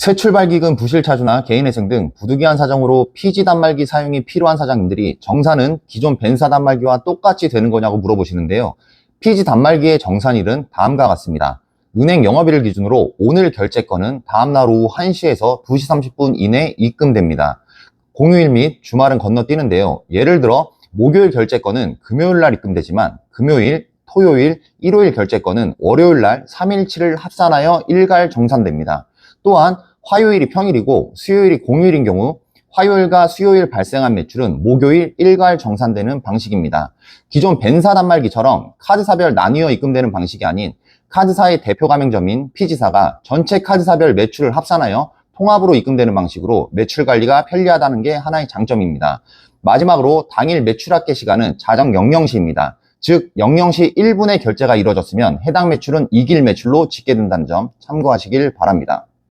새 출발 기금 부실 차주나 개인회생 등 부득이한 사정으로 피지 단말기 사용이 필요한 사장님들이 정산은 기존 벤사 단말기와 똑같이 되는 거냐고 물어보시는데요. 피지 단말기의 정산일은 다음과 같습니다. 은행 영업일을 기준으로 오늘 결제건은 다음날 오후 1시에서 2시 30분 이내 입금됩니다. 공휴일 및 주말은 건너뛰는데요. 예를 들어 목요일 결제건은 금요일 날 입금되지만 금요일, 토요일, 일요일 결제건은 월요일 날 3일치를 합산하여 일갈 정산됩니다. 또한 화요일이 평일이고 수요일이 공휴일인 경우 화요일과 수요일 발생한 매출은 목요일 일괄 정산되는 방식입니다. 기존 벤사 단말기처럼 카드사별 나뉘어 입금되는 방식이 아닌 카드사의 대표 가맹점인 피지사가 전체 카드사별 매출을 합산하여 통합으로 입금되는 방식으로 매출 관리가 편리하다는 게 하나의 장점입니다. 마지막으로 당일 매출 합계 시간은 자정 00시입니다. 즉 00시 1분에 결제가 이루어졌으면 해당 매출은 이길 매출로 집계된다는 점 참고하시길 바랍니다.